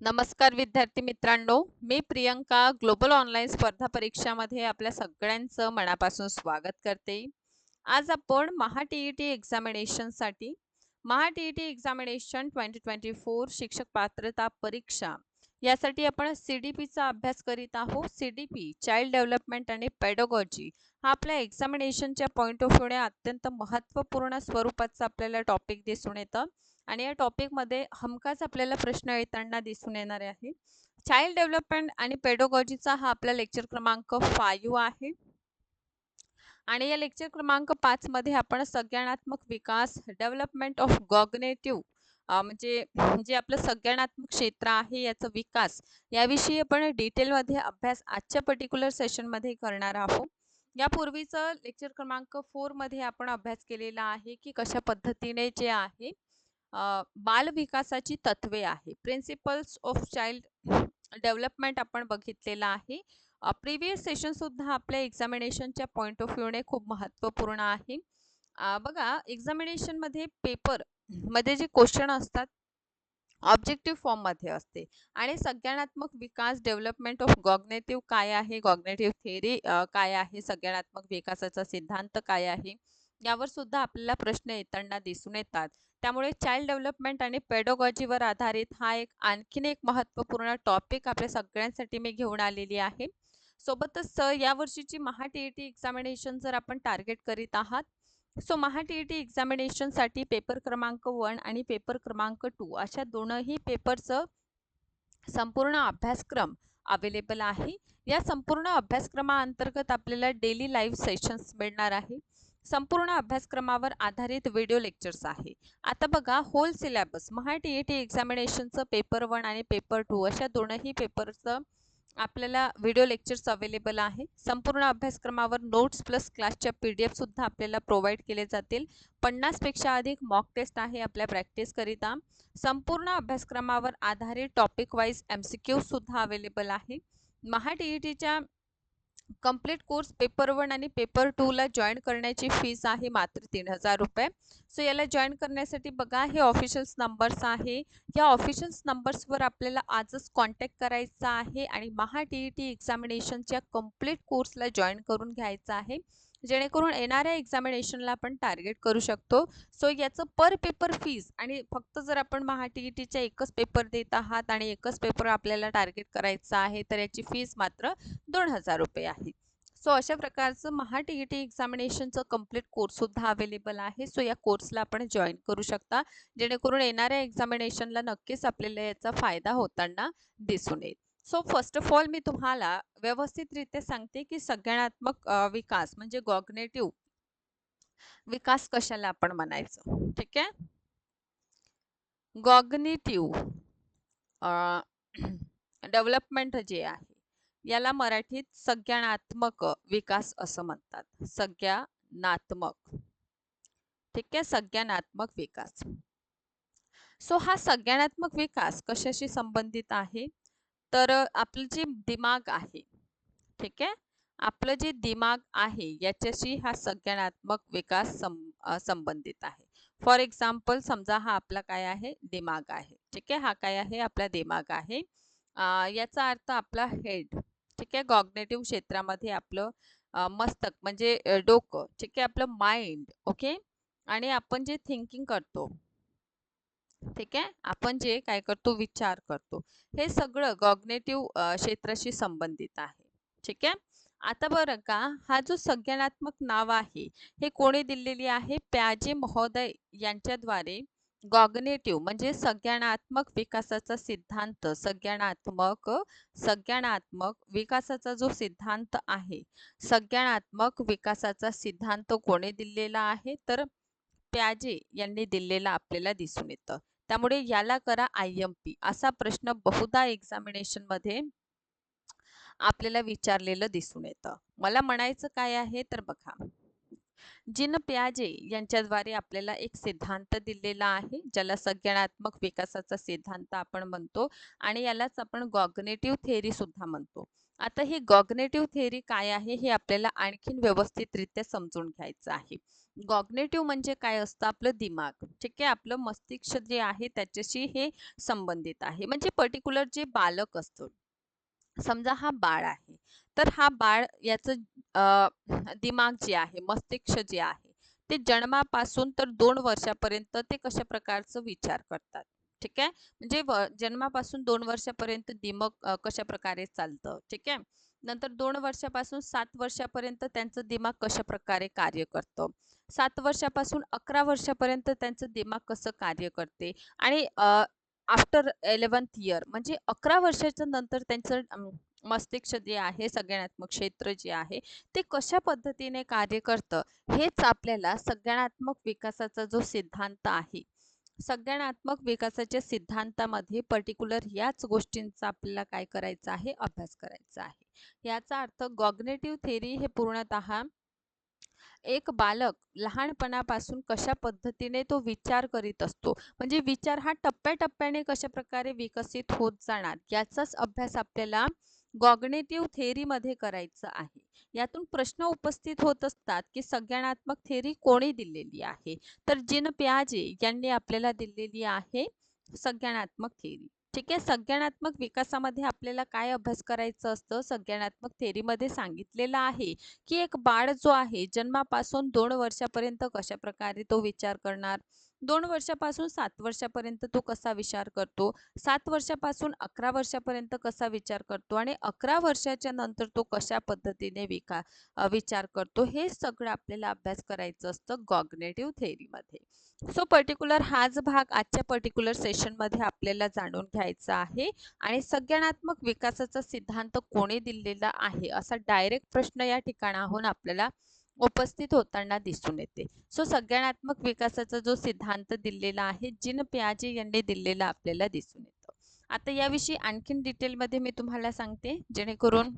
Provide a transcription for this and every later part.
नमस्कार विद्यार्थी मित्रांनो मी प्रियंका ग्लोबल ऑनलाईन स्पर्धा परीक्षामध्ये आपल्या सगळ्यांचं मनापासून स्वागत करते. आज आपण Maha T E T एक्झामिनेशनसाठी Maha T E T examination twenty twenty four शिक्षक पात्रता परीक्षा यासाठी आपण सी डी पीचा अभ्यास करीत आहोत. C D P child development आणि पेडोगॉजी हा आपल्या एक्झामिनेशनच्या पॉईंट ऑफ व्ह्यूने अत्यंत महत्त्वपूर्ण स्वरूपाचा आपल्याला टॉपिक दिसून येतं. आणि या टॉपिकमध्ये हमखास आपल्याला प्रश्न येताना दिसून येणार आहे. चाइल्ड डेव्हलपमेंट आणि पेडोगॉजीचा हा आपला लेक्चर क्रमांक फायू आहे. आणि या लेक्चर क्रमांक पाचमध्ये आपण संज्ञानात्मक विकास डेव्हलपमेंट ऑफ गॉग्नेटिव्ह म्हणजे जे आपलं संज्ञानात्मक क्षेत्र आहे याचा विकास याविषयी आपण डिटेलमध्ये अभ्यास आजच्या पर्टिक्युलर सेशनमध्ये करणार आहोत. यापूर्वीचं लेक्चर क्रमांक फोरमध्ये आपण अभ्यास केलेला आहे की कशा पद्धतीने जे आहे बालविकासाची तत्वे आहे. प्रिन्सिपल्स ऑफ चाइल्ड डेव्हलपमेंट आपण बघितलेला आहे. प्रिव्हियस सेशन सुद्धा आपल्या एक्झामिनेशनच्या पॉईंट ऑफ व्ह्यूने खूप महत्त्वपूर्ण आहे. बघा एक्झामिनेशनमध्ये पेपरमध्ये जे क्वेश्चन असतात ऑब्जेक्टिव्ह फॉर्ममध्ये असते. आणि संज्ञानात्मक विकास डेव्हलपमेंट ऑफ गॉग्नेटिव्ह काय आहे? गॉग्नेटिव्ह थेअरी काय आहे? संज्ञानात्मक विकासाचा सिद्धांत काय आहे? यावर सुद्धा आपल्याला प्रश्न येताना दिसून येतात. त्यामुळे चाइल्ड डेव्हलपमेंट आणि पेडोगॉजीवर आधारित हा एक आणखीन एक महत्त्वपूर्ण टॉपिक आपल्या सगळ्यांसाठी मी घेऊन आलेली आहे. सोबतच सर यावर्षीची Maha T E T examination जर आपण टार्गेट करीत आहात so Maha T E T एक्झामिनेशनसाठी paper क्रमांक वन आणि पेपर क्रमांक टू अशा दोनही पेपरचं संपूर्ण अभ्यासक्रम अवेलेबल आहे. या संपूर्ण अभ्यासक्रमाअंतर्गत आपल्याला डेली लाईव्ह सेशन्स मिळणार आहे. संपूर्ण अभ्यासक्रमावर आधारित व्हिडिओ लेक्चर्स आहे. आता बघा whole syllabus Maha T E T एक्झामिनेशनचं paper one आणि पेपर टू अशा दोनही पेपरचं आपल्याला व्हिडिओ लेक्चर्स अवेलेबल आहे. संपूर्ण अभ्यासक्रमावर नोट्स प्लस क्लासच्या पी डी एफसुद्धा आपल्याला प्रोव्हाइड केले जातील. पन्नासपेक्षा अधिक मॉक टेस्ट आहे आपल्या प्रॅक्टिसकरिता संपूर्ण अभ्यासक्रमावर आधारित टॉपिक वाईज एम सी क्यूसुद्धा अवेलेबल आहे. महा टी ई टीच्या कंप्लीट कोर्स पेपर वन आणि पेपर टूला जॉईन करण्याची फीस आहे मात्र तीन हजार रुपये. सो याला जॉईन करण्यासाठी बघा हे ऑफिशियल्स नंबर्स आहे. या ऑफिशियल्स नंबर्सवर आपल्याला आजच कॉन्टॅक्ट करायचा आहे आणि महा टी ई टी एक्झामिनेशनच्या कंप्लीट कोर्सला जॉईन करून घ्यायचा आहे. जेणेकरून येणाऱ्या एक्झामिनेशनला आपण टार्गेट करू शकतो. सो याचं पर पेपर फीज आणि फक्त जर आपण महा टी ई टीचा एकच पेपर देत आहात आणि एकच पेपर आपल्याला टार्गेट करायचा आहे तर याची फीज मात्र दोन हजार रुपये आहे. सो अशा प्रकारचं महा टी ई टी एक्झामिनेशनचं कंप्लीट कोर्ससुद्धा अवेलेबल आहे. सो या कोर्सला आपण जॉईन करू शकता. जेणेकरून येणाऱ्या एक्झामिनेशनला नक्कीच आपल्याला याचा फायदा होताना दिसून येईल. सो फर्स्ट ऑफ ऑल मी तुम्हाला व्यवस्थितरित्या सांगते की संज्ञानात्मक विकास म्हणजे गॉग्नेटिव्ह विकास कशाला आपण म्हणायचं. ठीक आहे? गॉग्नेटिव्ह डेव्हलपमेंट जे आहे याला मराठीत संज्ञानात्मक विकास असं म्हणतात. संज्ञानात्मक ठीक आहे? संज्ञानात्मक विकास. सो हा संज्ञानात्मक विकास कशाशी संबंधित आहे? तर आपलं जे दिमाग आहे ठीक आहे? आपलं जे दिमाग आहे याच्याशी हा संज्ञानात्मक विकास संबंधित आहे. फॉर एक्झाम्पल समजा हा आपला काय आहे? दिमाग आहे. ठीक आहे? हा काय आहे? आपला दिमाग आहे. याचा अर्थ आपला हेड ठीक आहे? कॉग्नेटिव्ह क्षेत्रामध्ये आपलं मस्तक म्हणजे डोकं ठीक आहे? आपलं माइंड ओके? आणि आपण जे थिंकिंग करतो ठीक आहे? आपण जे काय करतो विचार करतो. हे सगळं गॉग्नेटिव्ह क्षेत्राशी संबंधित आहे. ठीक आहे? आता बरं का हा जो संज्ञानात्मक नाव आहे हे कोणी दिलेली आहे? प्याजे महोदय यांच्याद्वारे गॉग्नेटिव्ह म्हणजे संज्ञानात्मक विकासाचा सिद्धांत संज्ञानात्मक संज्ञानात्मक विकासाचा जो सिद्धांत आहे संज्ञानात्मक विकासाचा सिद्धांत कोणी दिलेला आहे? तर प्याजे यांनी दिलेला आपल्याला दिसून येतं. त्यामुळे याला करा आय एम पी असा प्रश्न बहुधा एक्झामिनेशनमध्ये आपल्याला विचारलेलं दिसून येतं. मला म्हणायचं काय आहे तर बघा. जिन प्याजे यांच्याद्वारे आपल्याला एक सिद्धांत दिलेला आहे ज्याला संज्ञानात्मक विकासाचा सिद्धांत आपण म्हणतो आणि यालाच आपण गॉग्नेटिव्ह थेअरी सुद्धा म्हणतो. आता ही गॉग्नेटिव्ह थेअरी काय आहे हे आपल्याला आणखीन व्यवस्थितरित्या समजून घ्यायचं आहे. गॉग्नेटिव्ह म्हणजे काय असतं? आपलं दिमाग. ठीक आहे? आपलं मस्तिष्क जे आहे त्याच्याशी हे संबंधित आहे. म्हणजे पर्टिक्युलर जे बालक असतो. समजा हा बाळ आहे. तर हा बाळ याचं दिमाग जे आहे मस्तिष्क जे आहे ते जन्मापासून तर दोन वर्षापर्यंत ते कशा प्रकारचं विचार करतात? ठीक आहे? म्हणजे जन्मापासून दोन वर्षापर्यंत दिमाग कशा प्रकारे चालतं? ठीक आहे? नंतर दोन वर्षापासून सात वर्षापर्यंत त्यांचं दिमाग कशा प्रकारे कार्य करतं? सात वर्षापासून अकरा वर्षापर्यंत त्यांचं दिमाग कसं कार्य करते? आणि आफ्टर एलेवन्थ इयर म्हणजे अकरा वर्षाच्या नंतर त्यांचं मस्तिष्क जे आहे संज्ञानात्मक क्षेत्र जे आहे ते कशा पद्धतीने कार्य करतं? हेच आपल्याला संज्ञानात्मक विकासाचा जो सिद्धांत आहे संज्ञानात्मक विकासाच्या सिद्धांतामध्ये पर्टिक्युलर याच गोष्टींचा आपल्याला काय करायचं आहे? अभ्यास करायचा आहे. याचा अर्थ गॉग्नेटिव्ह थेरी हे पूर्णतः एक बालक लहानपणापासून कशा पद्धतीने तो विचार करीत असतो? म्हणजे विचार हा टप्प्याटप्प्याने कशा प्रकारे विकसित होत जाणार? याचाच अभ्यास आपल्याला गॉग्नेटिव्ह थेअरीमध्ये करायचं आहे. यातून प्रश्न उपस्थित होत असतात की संज्ञानात्मक थेअरी कोणी दिलेली आहे? तर जिन प्याजे यांनी आपल्याला दिलेली आहे संज्ञानात्मक थेअरी ठीक आहे. संज्ञानात्मक विकासामध्ये आपल्याला काय अभ्यास करायचं असतं? संज्ञानात्मक थेरीमध्ये सांगितलेलं आहे की एक बाळ जो आहे जन्मापासून दोन वर्षापर्यंत कशा प्रकारे तो विचार करणार? दोन वर्षापासून सात वर्षापर्यंत तो कसा विचार करतो? सात वर्षापासून अकरा वर्षापर्यंत कसा विचार करतो? आणि अकरा वर्षाच्या नंतर तो कशा पद्धतीने विका विचार करतो? हे सगळं आपल्याला अभ्यास करायचं असतं गॉग्नेटिव्ह थेअरीमध्ये. सो पर्टिक्युलर हाच भाग आजच्या पर्टिक्युलर सेशनमध्ये आपल्याला जाणून घ्यायचा आहे. आणि संज्ञानात्मक विकासाचा सिद्धांत कोणी दिलेला आहे? असा डायरेक्ट प्रश्न या ठिकाणाहून आपल्याला उपस्थित होताना दिसून येते. सो संज्ञानात्मक विकासाचा जो सिद्धांत दिलेला आहे जिन प्याजे यांनी दिलेला आपल्याला दिसून येतो. आता याविषयी आणखीन डिटेलमध्ये मी तुम्हाला सांगते जेणेकरून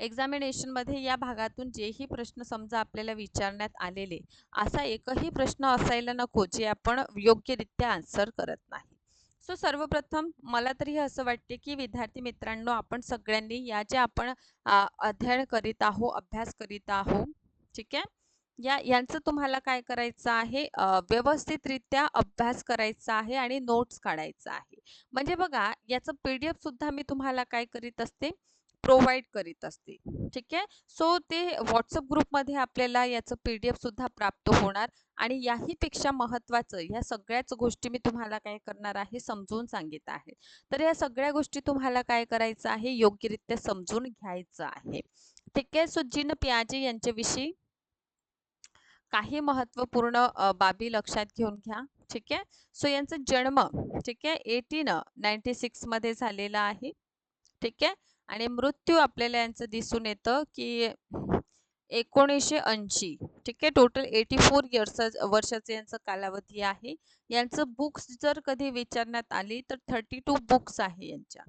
एक्झामिनेशनमध्ये या भागातून जेही प्रश्न समजा आपल्याला विचारण्यात आलेले असा एकही प्रश्न असायला नको जे आपण योग्यरित्या आन्सर करत नाही. सो सर्वप्रथम मला तरी असं वाटते की विद्यार्थी मित्रांनो आपण सगळ्यांनी या जे आपण अध्ययन करीत आहो अभ्यास करीत आहो ठीक आहे? या यांचं तुम्हाला काय करायचं आहे? व्यवस्थितरित्या अभ्यास करायचा आहे आणि नोट्स काढायचा आहे. म्हणजे बघा याचं पी डी एफ सुद्धा मी तुम्हाला काय करीत असते? प्रोव्हाइड करीत असते. ठीक आहे? सो ते व्हॉट्सअप ग्रुपमध्ये आपल्याला याचं पी डी एफसुद्धा प्राप्त होणार आणि याहीपेक्षा महत्त्वाचं ह्या सगळ्याच गोष्टी मी तुम्हाला काय करणार आहे समजून सांगित आहे. तर या सगळ्या गोष्टी तुम्हाला काय करायचं आहे? योग्यरित्या समजून घ्यायचं आहे. ठीक आहे? सो जिन पियाजे यांच्याविषयी काही महत्त्वपूर्ण बाबी लक्षात घेऊन घ्या. ठीक आहे? सो यांचा जन्म ठीक आहे? एटीन नाईन्टी सिक्समध्ये झालेला आहे. ठीक आहे? आणि मृत्यू आपल्याला यांचं दिसून येतं की एकोणीसशे ऐंशी ठीक आहे? टोटल एटी फोर इयर्स वर्षाचे यांचं कालावधी आहे. यांचं बुक्स जर कधी विचारण्यात आली तर थर्टी टू बुक्स आहे यांच्या.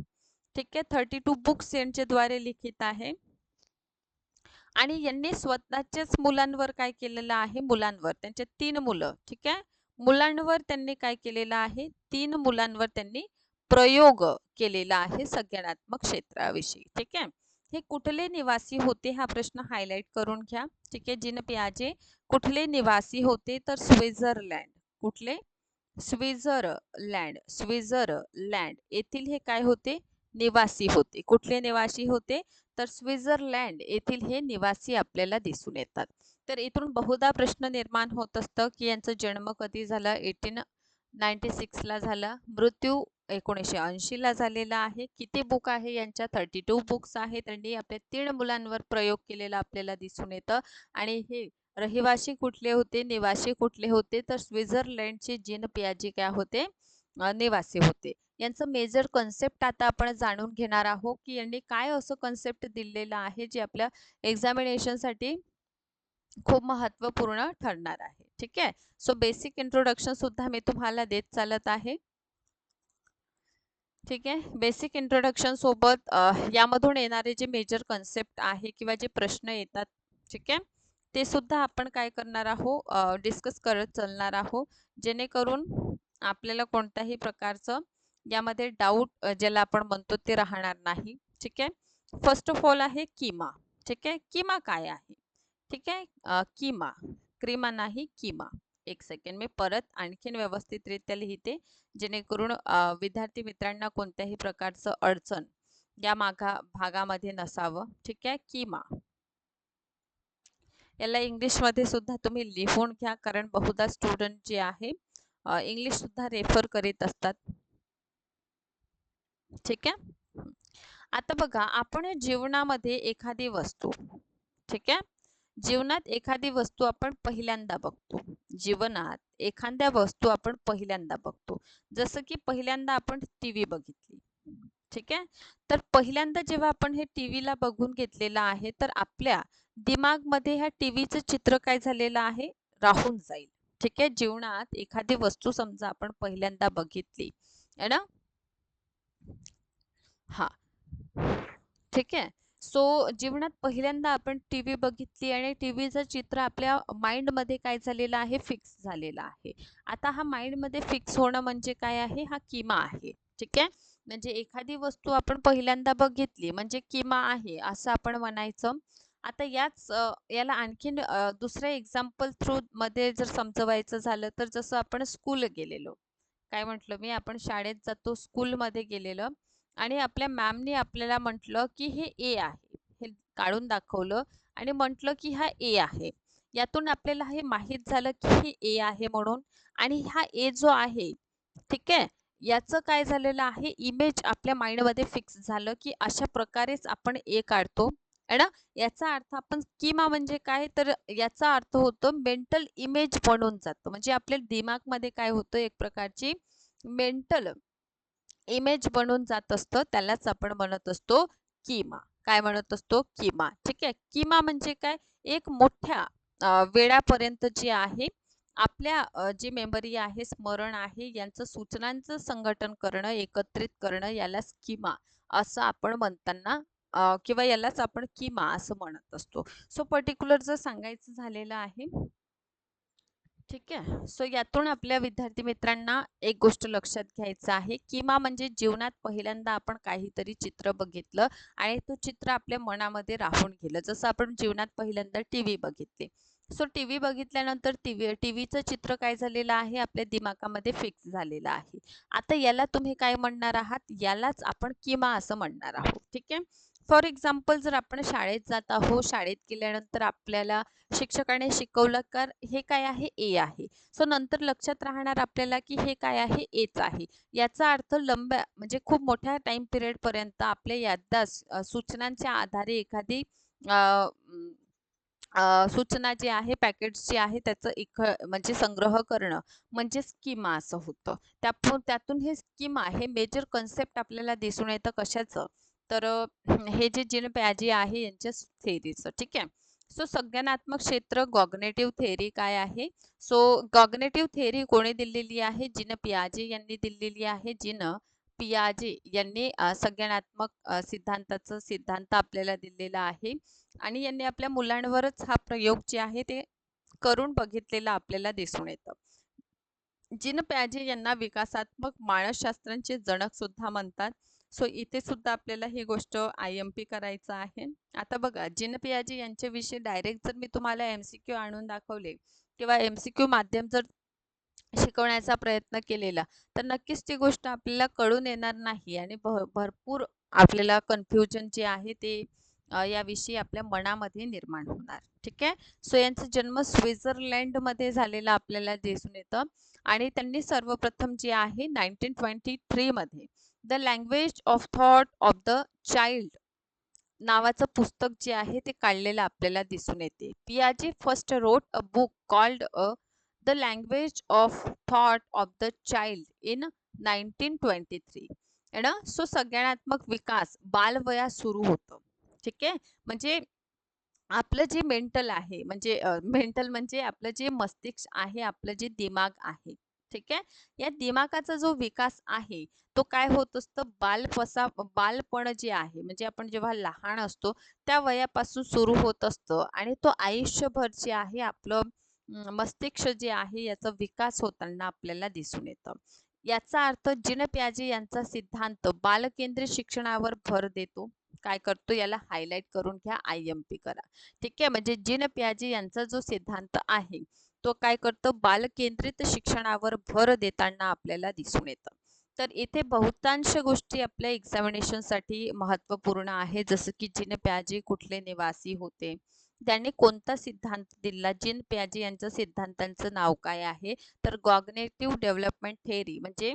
ठीक आहे? थर्टी टू बुक्स यांच्याद्वारे लिखित आहे. आणि यांनी स्वतःच्याच मुलांवर काय केलेलं आहे? मुलांवर. त्यांचे तीन मुलं ठीक आहे? मुलांवर त्यांनी काय केलेलं आहे? तीन मुलांवर त्यांनी प्रयोग केलेला आहे संज्ञानात्मक क्षेत्राविषयी. ठीक आहे? हे कुठले निवासी होते हा प्रश्न हायलाइट करून घ्या. ठीक आहे? जिन पियाजे कुठले निवासी होते तर स्वित्झर्लँड. कुठले? स्वित्झरलँड. स्वित्झरलँड. येथील हे काय होते? निवासी होते. कुठले निवासी होते? तर स्वित्झर्लँड येथील हे निवासी आपल्याला दिसून येतात. तर इथून बहुधा प्रश्न निर्माण होत असतं की यांचा जन्म कधी झाला? एटीन नाईन्टी सिक्सला झाला. मृत्यू एकोणीसशे ऐंशीला झालेला आहे. किती बुक आहे? यांच्या थर्टी टू बुक्स आहेत त्यांनी आपल्या तीन मुलांवर प्रयोग केलेला आपल्याला दिसून येतं. आणि हे रहिवासी कुठले होते? निवासी कुठले होते? तर स्वित्झर्लंडचे जिन पियाजी काय होते निवासी होते. यांचं मेजर कन्सेप्ट आता आपण जाणून घेणार आहोत की यांनी काय असं कन्सेप्ट दिलेलं आहे जे आपल्या एक्झामिनेशनसाठी खूप महत्त्वपूर्ण ठरणार आहे. ठीक आहे? सो बेसिक इंट्रोडक्शन सुद्धा मी तुम्हाला देत चालत आहे. ठीक आहे. बेसिक इंट्रोडक्शन सोबत यामधून येणारे जे मेजर कन्सेप्ट आहे किंवा जे प्रश्न येतात ठीक आहे? ते सुद्धा आपण काय करणार आहोत डिस्कस करत चालणार आहोत. जेणेकरून आपल्याला कोणत्याही प्रकारचं यामध्ये डाऊट ज्याला आपण म्हणतो ते राहणार नाही. ठीक आहे? फर्स्ट ऑफ ऑल आहे किमा. ठीक आहे? किमा काय आहे? ठीक आहे? किमा. क्रिमा नाही किमा. एक सेकंड मी परत आणखीन व्यवस्थितरित्या लिहिते. जेणेकरून विद्यार्थी मित्रांना कोणत्याही प्रकारचं अडचण या मागा भागामध्ये नसावं. ठीक आहे? किमा याला इंग्लिशमध्ये सुद्धा तुम्ही लिहून घ्या कारण बहुधा स्टुडंट जे आहे इंग्लिश सुद्धा रेफर करीत असतात. ठीक आहे? आता बघा आपण जीवनामध्ये एखादी वस्तू ठीक आहे? जीवनात एखादी वस्तू आपण पहिल्यांदा बघतो. जीवनात एखाद्या वस्तू आपण पहिल्यांदा बघतो. जसं की पहिल्यांदा आपण टी व्ही बघितली. ठीक आहे? तर पहिल्यांदा जेव्हा आपण हे टी व्हीला बघून घेतलेलं आहे तर आपल्या दिमागमध्ये ह्या टी व्हीचं चित्र काय झालेलं आहे? राहून जाईल. ठीक आहे? जीवनात एखादी वस्तू समजा आपण पहिल्यांदा बघितली. आहे ना? हा. ठीक आहे? सो जीवनात पहिल्यांदा आपण टी व्ही बघितली आणि टी व्हीचं चित्र आपल्या माइंडमध्ये काय झालेलं आहे? फिक्स झालेलं आहे. आता हा माइंडमध्ये फिक्स होणं म्हणजे काय आहे? हा किमा आहे. ठीक आहे? म्हणजे एखादी वस्तू आपण पहिल्यांदा बघितली म्हणजे किमा आहे असं आपण म्हणायचं. आता याच याला आणखीन दुसऱ्या एक्झाम्पल थ्रू मध्ये जर समजवायचं झालं तर जसं आपण स्कूल गेलेलो. काय म्हटलं मी? आपण शाळेत जातो स्कूलमध्ये गेलेलं. आणि आपल्या मॅमने आपल्याला म्हटलं की हे ए आहे. हे काढून दाखवलं आणि म्हटलं की हा ए आहे. यातून आपल्याला हे माहीत झालं की हे ए आहे म्हणून आणि हा ए जो आहे ठीक आहे? याचं काय झालेलं आहे? इमेज आपल्या माइंडमध्ये फिक्स झालं की अशा प्रकारेच आपण ए काढतो. है ना? याचा अर्थ आपण किमा म्हणजे काय? तर याचा अर्थ होतो मेंटल इमेज बनून जातो. म्हणजे आपल्या दिमागमध्ये काय होतं एक प्रकारची? मेंटल इमेज बनून जात असतं त्यालाच आपण म्हणत असतो किमा. काय म्हणत असतो? किमा. ठीक आहे? किमा म्हणजे काय? एक मोठ्या वेळापर्यंत जे आहे आपल्या जी मेमरी आहे स्मरण आहे यांचं सूचनांचं संघटन करणं एकत्रित करणं याला किमा असं आपण म्हणताना किंवा यालाच आपण किमा असं म्हणत असतो. सो पर्टिक्युलर जर सांगायचं झालेलं आहे ठीक आहे. सो यातून आपल्या विद्यार्थी मित्रांना एक गोष्ट लक्षात घ्यायचं आहे किमा म्हणजे जीवनात पहिल्यांदा आपण काहीतरी चित्र बघितलं आणि तो चित्र आपल्या मनामध्ये राहून गेलं. जसं आपण जीवनात पहिल्यांदा टी व्ही बघितली. सो टी व्ही बघितल्यानंतर टी व्ही टी व्हीचं चित्र काय झालेलं आहे? आपल्या दिमागामध्ये फिक्स झालेलं आहे. आता याला तुम्ही काय म्हणणार आहात? यालाच आपण किमा असं म्हणणार आहोत. ठीक आहे? फॉर एक्झाम्पल जर आपण शाळेत जात आहोत शाळेत गेल्यानंतर आपल्याला शिक्षकाने शिकवलं कर हे काय आहे? ए आहे. सो नंतर लक्षात राहणार आपल्याला की हे काय आहे? एच आहे. याचा अर्थ लंब्या म्हणजे खूप मोठ्या टाइम पिरियडपर्यंत आपल्या याद्दास सूचनांच्या आधारे एखादी सूचना जी आहे पॅकेट्स जे आहे त्याचं एक म्हणजे संग्रह करणं म्हणजे स्कीमा असं होतं. त्या त्यातून हे स्कीमा हे मेजर कन्सेप्ट आपल्याला दिसून येतं कशाचं? तर हे जे जिन पॅजी आहे यांच्या थेरीचं ठीक आहे? सो संज्ञानात्मक क्षेत्र गॉग्नेटिव्ह थेअरी काय आहे? सो गॉग्नेटिव्ह थेअरी कोणी दिलेली आहे? जिन पियाजे यांनी दिलेली आहे. जिन पियाजे यांनी संज्ञानात्मक सिद्धांताचं सिद्धांत आपल्याला दिलेला आहे. आणि यांनी आपल्या मुलांवरच हा प्रयोग जे आहे ते करून बघितलेला आपल्याला दिसून येतं. जिन प्याजे यांना विकासात्मक मानसशास्त्रांचे जनक सुद्धा म्हणतात. सो इथे सुद्धा आपल्याला ही गोष्ट आय एम पी करायचं आहे. आता बघा जिन पियाजी यांच्याविषयी डायरेक्ट जर मी तुम्हाला एम सी क्यू आणून दाखवले किंवा एम सी क्यू माध्यम जर शिकवण्याचा प्रयत्न केलेला तर नक्कीच ती गोष्ट आपल्याला कळून येणार नाही आणि भरपूर आपल्याला कन्फ्युजन जे आहे ते याविषयी आपल्या मनामध्ये निर्माण होणार. ठीक आहे? सो यांचा जन्म स्वित्झर्लंडमध्ये झालेला आपल्याला दिसून येतं आणि त्यांनी सर्वप्रथम जे आहे nineteen twenty थ्रीमध्ये the language of thought of the child नावाचं पुस्तक जे आहे ते काढलेलं आपल्याला दिसून येते. Piazzi first wrote a book called a the language of thought of the child in nineteen twenty three ना सो सगळ्यात्मक विकास बालवया सुरू होतो. ठीक आहे? म्हणजे आपलं जे मेंटल आहे म्हणजे मेंटल म्हणजे आपलं जे मस्तिष्क आहे आपलं जे दिमाग आहे ठीक आहे? या दिमागाचा जो विकास आहे तो काय होत असतं? बालपसा बालपण जे आहे म्हणजे आपण जेव्हा लहान असतो त्या वयापासून सुरू होत असतं आणि तो आयुष्यभर जे आहे आपलं मस्तिष्क जे आहे याचा विकास होताना आपल्याला दिसून येतं. याचा अर्थ जिन प्याजे यांचा सिद्धांत बालकेंद्रित शिक्षणावर भर देतो. काय करतो? याला हायलाइट करून घ्या आय एम पी करा. ठीक आहे? म्हणजे जिन प्याजे यांचा जो सिद्धांत आहे तो काय करतो? बालकेंद्रित शिक्षणावर भर देताना आपल्याला दिसून येतं. तर इथे बहुतांश गोष्टी आपल्या एक्झामिनेशनसाठी महत्त्वपूर्ण आहे जसं की जिन प्याजे कुठले निवासी होते? त्यांनी कोणता सिद्धांत दिला? जिन प्याजे यांच्या सिद्धांतांचं नाव काय आहे? तर गॉग्नेटिव्ह डेव्हलपमेंट थेअरी म्हणजे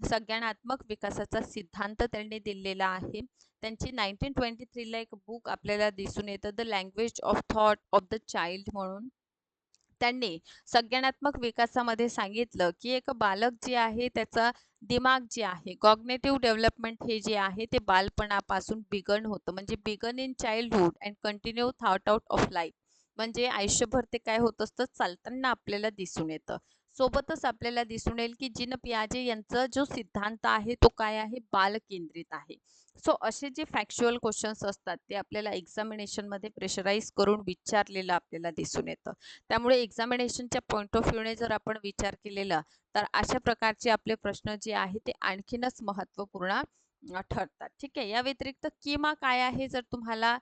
संज्ञानात्मक विकासाचा सिद्धांत त्यांनी दिलेला आहे. त्यांची नाईन्टीन ट्वेंटी थ्रीला एक बुक आपल्याला दिसून येतं the language of thought of the child म्हणून. त्यांनी संज्ञानात्मक विकासामध्ये सांगितलं की एक बालक जे आहे त्याचा दिमाग जे आहे कॉग्नेटिव्ह डेव्हलपमेंट हे जे आहे ते बालपणापासून बिगन होतं. म्हणजे begin in childhood and continue thought out of life म्हणजे आयुष्यभर ते काय होत असतं? चालताना आपल्याला दिसून येतं. सोबतच आपल्याला दिसून येईल की जिन पियाजे यांचा जो सिद्धांत आहे तो काय आहे? बालकेंद्रित आहे. सो असे जे फॅक्च्युअल क्वेश्चन्स असतात ते आपल्याला एक्झामिनेशनमध्ये प्रेशराईज करून विचारलेलं आपल्याला दिसून येतं. त्यामुळे एक्झामिनेशनच्या पॉईंट ऑफ व्ह्यूने जर आपण विचार केलेला तर अशा प्रकारचे आपले प्रश्न जे आहे ते आणखीनच महत्त्वपूर्ण ठरतात. ठीक आहे? या व्यतिरिक्त किमा काय आहे जर तुम्हाला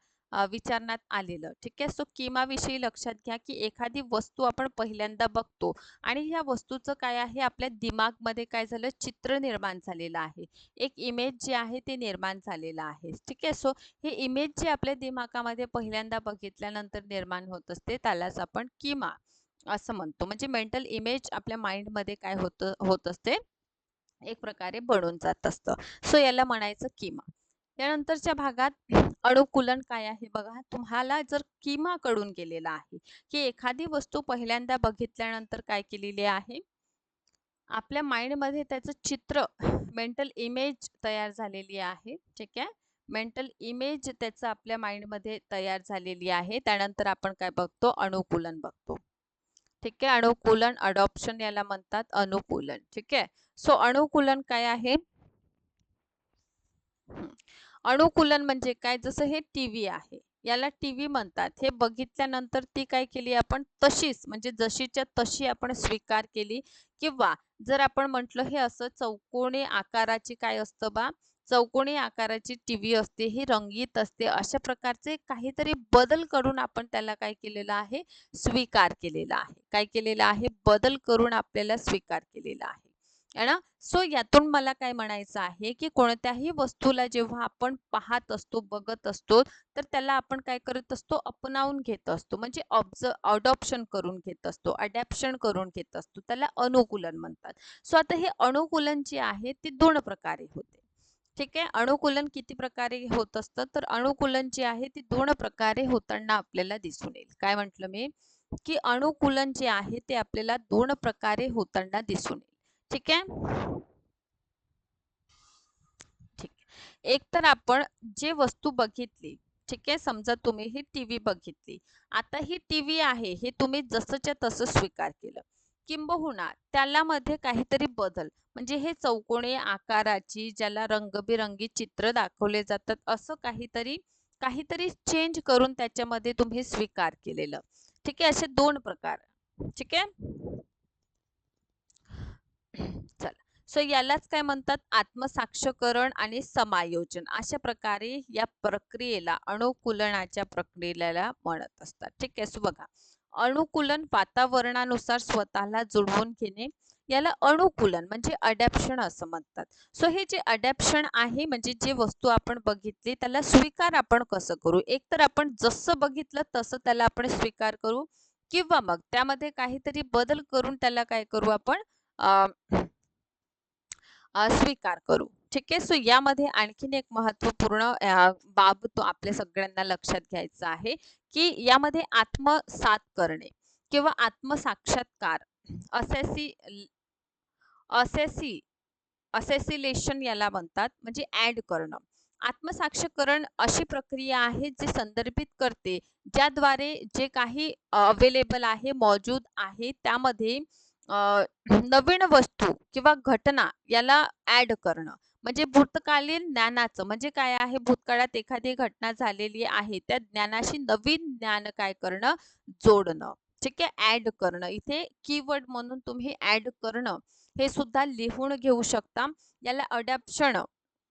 विचारण्यात आलेलं. ठीक आहे? सो किमाविषयी लक्षात घ्या की एखादी वस्तू आपण पहिल्यांदा बघतो आणि ह्या वस्तूचं काय आहे? आपल्या दिमागमध्ये काय झालं? चित्र निर्माण झालेलं आहे. एक इमेज जे आहे ते निर्माण झालेलं आहे. ठीक आहे? सो हे इमेज जे आपल्या दिमागामध्ये पहिल्यांदा बघितल्यानंतर निर्माण होत असते त्यालाच आपण किमा असं म्हणतो. म्हणजे मेंटल इमेज आपल्या माइंडमध्ये काय होतं होत असते? एक प्रकारे बनून जात असतं. सो याला म्हणायचं किमा. त्यानंतरच्या भागात अनुकूलन काय आहे बघा? तुम्हाला जर किमा कडून गेलेला आहे की एखादी वस्तू पहिल्यांदा बघितल्यानंतर काय केलेली आहे? आपल्या माइंडमध्ये त्याचं चित्र मेंटल इमेज तयार झालेली आहे ठीक आहे? मेंटल इमेज त्याचं आपल्या माइंडमध्ये तयार झालेली आहे. त्यानंतर आपण काय बघतो? अनुकूलन बघतो. ठीक आहे? अनुकूलन अडॉप्शन याला म्हणतात अनुकूलन ठीक आहे? सो अनुकूलन काय आहे? अनुकूलन म्हणजे काय? जसं हे टी व्ही आहे याला टी व्ही म्हणतात. हे बघितल्यानंतर ती काय केली आपण? तशीच म्हणजे जशीच्या तशी आपण स्वीकार केली. किंवा जर आपण म्हटलं हे असं चौकोनी आकाराची काय असतं बा? चौकोनी आकाराची टी व्ही असते ही रंगीत असते अशा प्रकारचे काहीतरी बदल करून आपण त्याला काय केलेलं आहे? स्वीकार केलेला आहे. काय केलेलं आहे? बदल करून आपल्याला स्वीकार केलेला आहे. आहे ना? सो यातून मला काय म्हणायचं आहे की कोणत्याही वस्तूला जेव्हा आपण पाहत असतो बघत असतो तर त्याला आपण काय करत असतो? अपनावून घेत असतो. म्हणजे ऑब्झ अडॉप्शन करून घेत असतो अडॅप्शन करून घेत असतो. त्याला अनुकूलन म्हणतात. सो आता हे अनुकूलन जे आहे ते दोन प्रकारे होते. ठीक आहे? अनुकूलन किती प्रकारे होत असतं? तर अनुकूलन जे आहे ते दोन प्रकारे होताना आपल्याला दिसून येईल. काय म्हटलं मी? की अनुकूलन जे आहे ते आपल्याला दोन प्रकारे होताना दिसून येईल. ठीक आहे? ठीक. एक तर आपण जे वस्तू बघितली ठीक आहे? समजा तुम्ही ही टीव्ही बघितली. आता ही टीव्ही आहे हे तुम्ही जसंच्या तसं स्वीकार केलं. किंबहुना त्याला मध्ये काहीतरी बदल म्हणजे हे चौकोनी आकाराची ज्याला रंगबिरंगी चित्र दाखवले जातात असं काहीतरी काहीतरी चेंज करून त्याच्यामध्ये तुम्ही स्वीकार केलेलं. ठीक आहे? असे दोन प्रकार. ठीक आहे? चला. सो यालाच काय म्हणतात? आत्मसाक्षकरण आणि समायोजन अशा प्रकारे या प्रक्रियेला अनुकूलनाच्या प्रक्रियेला म्हणत असतात. ठीक आहे. सो बघा. अनुकूलन वातावरणानुसार स्वतःला जुळवून घेणे याला अनुकूलन म्हणजे अडॅप्शन असं म्हणतात. सो हे जे अडॅप्शन आहे म्हणजे जे वस्तू आपण बघितली त्याला स्वीकार आपण कसं करू? एक तर आपण जसं बघितलं तसं त्याला आपण स्वीकार करू. किंवा मग त्यामध्ये काहीतरी बदल करून त्याला काय करू आपण? स्वीकार करू. ठीक आहे? सो यामध्ये आणखीन एक महत्त्वपूर्ण बाब तो आपल्या सगळ्यांना लक्षात घ्यायचा आहे की यामध्ये आत्मसात करणे किंवा आत्मसाक्षात्कार असेसी असेसी असेसिलेशन याला म्हणतात म्हणजे ऍड करणं. आत्मसाक्षकरण अशी प्रक्रिया आहे जी संदर्भित करते ज्याद्वारे जे काही अवेलेबल आहे मौजूद आहे त्यामध्ये नवीन वस्तू किंवा घटना याला ऍड करणं. म्हणजे भूतकालीन ज्ञानाचं म्हणजे काय आहे? भूतकाळात एखादी घटना झालेली आहे त्या ज्ञानाशी नवीन ज्ञान काय करणं? जोडणं. ठीक आहे? ऍड करणं. इथे कीवर्ड म्हणून तुम्ही ऍड करणं हे सुद्धा लिहून घेऊ शकता. याला अडॅप्शन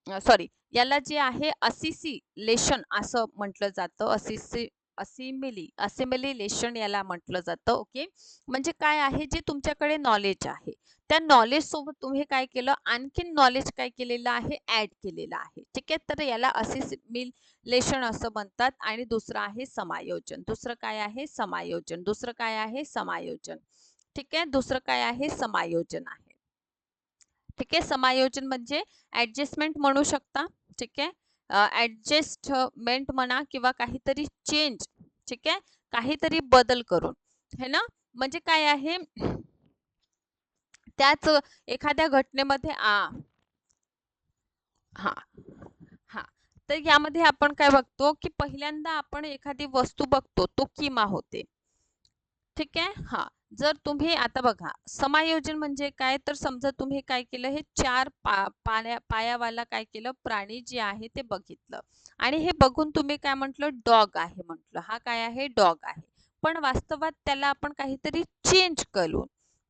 सॉरी याला जे आहे असिसिलेशन असं म्हटलं जातं. असिसी असिमिली असिमिलेशन याला म्हटलं जातं ओके? म्हणजे काय आहे? जे तुमच्याकडे नॉलेज आहे. त्या नॉलेज सोबत तुम्ही काय केलं? आणखीन नॉलेज काय केलेलं आहे? ऍड केलेलं आहे. ठीक आहे? तर याला असिमिलेशन असं म्हणतात. आणि दुसरं आहे समायोजन. दुसरं काय आहे? समायोजन. दुसरं काय आहे? समायोजन. ठीक आहे? दुसरं काय आहे? समायोजन आहे. ठीक आहे? समायोजन म्हणजे ऍडजस्टमेंट म्हणू शकता. ठीक आहे? ॲडजस्टमेंट म्हणा किंवा काहीतरी चेंज ठीक आहे? काहीतरी बदल करून है ना? म्हणजे काय आहे? त्याच एखाद्या घटनेमध्ये आ हा हा. तर यामध्ये आपण काय बघतो की पहिल्यांदा आपण एखादी वस्तू बघतो तो किमा होते. ठीक आहे? हा. जर तुम्ही आता बघा समायोजन म्हणजे काय? तर समजा तुम्ही काय केलं? हे चार पा पाया पायावाला काय केलं? प्राणी जे आहे ते बघितलं. आणि हे बघून तुम्ही काय म्हटलं? डॉग आहे म्हटलं. हा काय आहे? डॉग आहे. पण वास्तवात त्याला आपण काहीतरी चेंज करून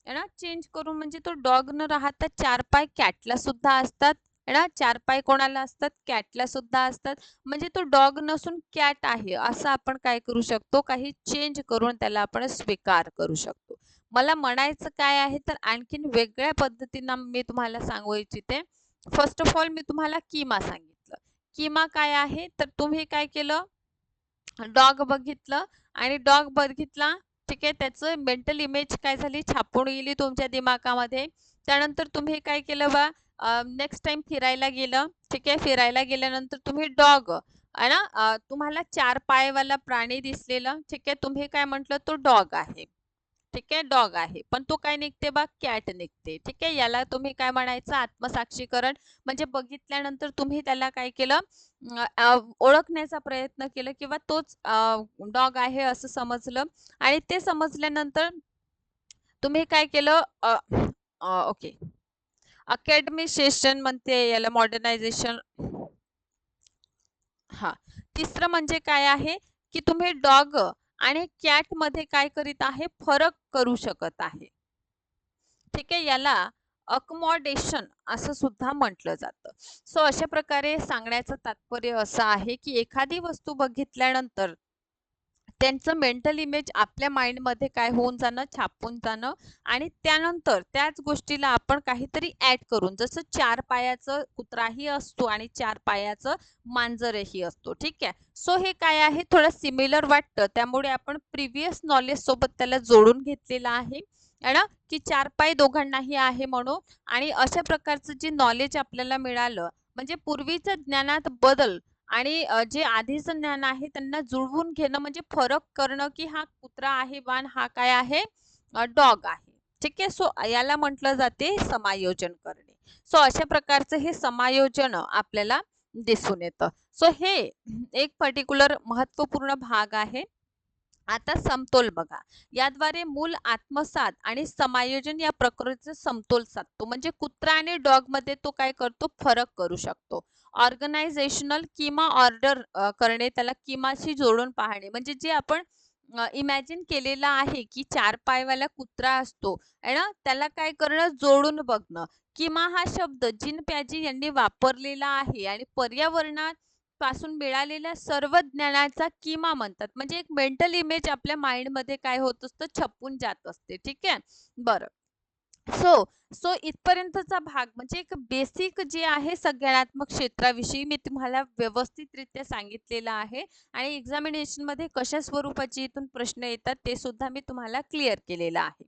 ना? चेंज करून म्हणजे तो डॉग न राहता चार पाय कॅटला सुद्धा असतात. ना चार पाय कोणाला असतात? कॅटला सुद्धा असतात. म्हणजे तो डॉग नसून कॅट आहे असं आपण काय करू शकतो? काही चेंज करून त्याला आपण स्वीकार करू शकतो. मला म्हणायचं काय आहे तर आणखीन वेगळ्या पद्धतीनं मी तुम्हाला सांगू इच्छिते. फर्स्ट ऑफ ऑल मी तुम्हाला किमा सांगितलं. किमा काय आहे? तर तुम्ही काय केलं? डॉग बघितलं आणि डॉग बघितला ठीक आहे? त्याचं मेंटल इमेज काय झाली? छापून गेली तुमच्या दिमागामध्ये. त्यानंतर तुम्ही काय केलं बा? नेक्स्ट टाइम फिरायला गेलं ठीक आहे? फिरायला गेल्यानंतर तुम्ही डॉग आहे ना? तुम्हाला चार पायवाला प्राणी दिसलेलं ठीक आहे? तुम्ही काय म्हटलं? तो डॉग आहे. ठीक आहे? डॉग आहे. पण तो काय निघते बा? कॅट निघते. ठीक आहे? याला तुम्ही काय म्हणायचं? आत्मसाक्षीकरण. म्हणजे बघितल्यानंतर तुम्ही त्याला काय केलं? ओळखण्याचा प्रयत्न केला किंवा तोच डॉग आहे असं समजलं. आणि ते समजल्यानंतर तुम्ही काय केलं? ओके. अकॅडमी सेशन म्हणते याला मॉडर्नायझेशन हा. तिसरं म्हणजे काय आहे? की तुम्ही डॉग आणि कॅटमध्ये काय करीत आहे? फरक करू शकत आहे. ठीक आहे? याला अकमॉडेशन असं सुद्धा म्हटलं जातं. सो अशा प्रकारे सांगण्याचं तात्पर्य असं आहे की एखादी वस्तू बघितल्यानंतर त्यांचं मेंटल इमेज आपल्या माइंडमध्ये काय होऊन जाणं छापून जाणं आणि त्यानंतर त्याच गोष्टीला आपण काहीतरी ऍड करून जसं चार पायाचं कुत्राही असतो आणि चार पायाचं मांजरही असतो ठीक आहे? सो हे काय आहे? थोडं सिमिलर वाटतं. त्यामुळे आपण प्रिव्हियस नॉलेज सोबत त्याला जोडून घेतलेलं आहे. ना की चार पाय दोघांनाही आहे म्हणून आणि अशा प्रकारचं जे नॉलेज आपल्याला मिळालं म्हणजे पूर्वीच्या ज्ञानात बदल आणि जे आधीचं ज्ञान आहे त्यांना जुळवून घेणं म्हणजे फरक करणं की हा कुत्रा आहे वान हा काय आहे डॉग आहे. ठीक आहे? सो याला म्हटलं जाते समायोजन करणे. सो अशा प्रकारचं हे समायोजन आपल्याला दिसून येतं. सो हे एक पर्टिक्युलर महत्त्वपूर्ण भाग आहे. आता समतोल बघा. याद्वारे मूल आत्मसात आणि समायोजन या प्रकृतीचा समतोल साधतो. म्हणजे कुत्रा आणि डॉगमध्ये तो काय करतो? फरक करू शकतो. ऑर्गनायझेशनल किमा ऑर्डर करणे त्याला किमाशी जोडून पाहणे. म्हणजे जे आपण इमॅजिन केलेला आहे की चार पायवाला कुत्रा असतो ना त्याला काय करणं? जोडून बघणं. किमा हा शब्द जिन प्याजी यांनी वापरलेला आहे आणि पर्यावरणात पासून मिळालेल्या सर्व ज्ञानाचा किमा म्हणतात. म्हणजे एक मेंटल इमेज आपल्या माइंडमध्ये काय होत असतं? छपून जात असते. ठीक आहे? बरं. सो सो इथपर्यंतचा भाग म्हणजे एक बेसिक जे आहे संज्ञानात्मक क्षेत्राविषयी मी तुम्हाला व्यवस्थितरित्या सांगितलेलं आहे. आणि एक्झामिनेशनमध्ये कशा स्वरूपाचे इथून प्रश्न येतात ते सुद्धा मी तुम्हाला क्लिअर केलेलं आहे.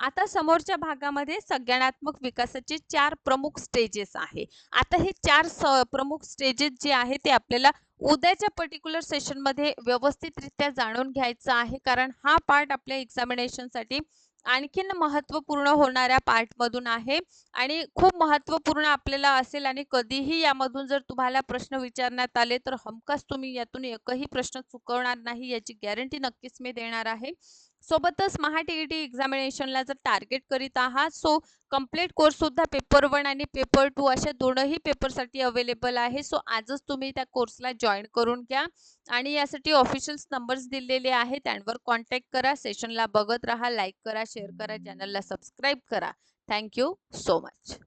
आता समोरच्या भागामध्ये संज्ञानात्मक विकासाचे चार प्रमुख स्टेजेस आहे. आता हे चार प्रमुख स्टेजेस जे आहे ते आपल्याला उद्याच्या पर्टिक्युलर सेशनमध्ये व्यवस्थितरित्या जाणून घ्यायचं आहे. कारण हा पार्ट आपल्या एक्झामिनेशनसाठी आणखीन महत्त्वपूर्ण होणाऱ्या पार्टमधून आहे. आणि खूप महत्त्वपूर्ण आपल्याला असेल आणि कधीही यामधून जर तुम्हाला प्रश्न विचारण्यात आले तर हमखास तुम्ही यातून एकही प्रश्न चुकवणार नाही याची गॅरंटी नक्कीच मी देणार आहे. सोबतच महा टी ई टी एक्झामिनेशनला जर टार्गेट करीत आहात सो कंप्लीट कोर्ससुद्धा पेपर वन आणि पेपर टू अशा दोनही पेपरसाठी अवेलेबल आहे. सो आजच तुम्ही त्या कोर्सला जॉईन करून घ्या आणि यासाठी ऑफिशियल्स नंबर्स दिलेले आहेत. त्यांवर कॉन्टॅक्ट करा सेशनला बघत राहा लाईक करा शेअर करा चॅनलला सबस्क्राईब करा. Thank you so much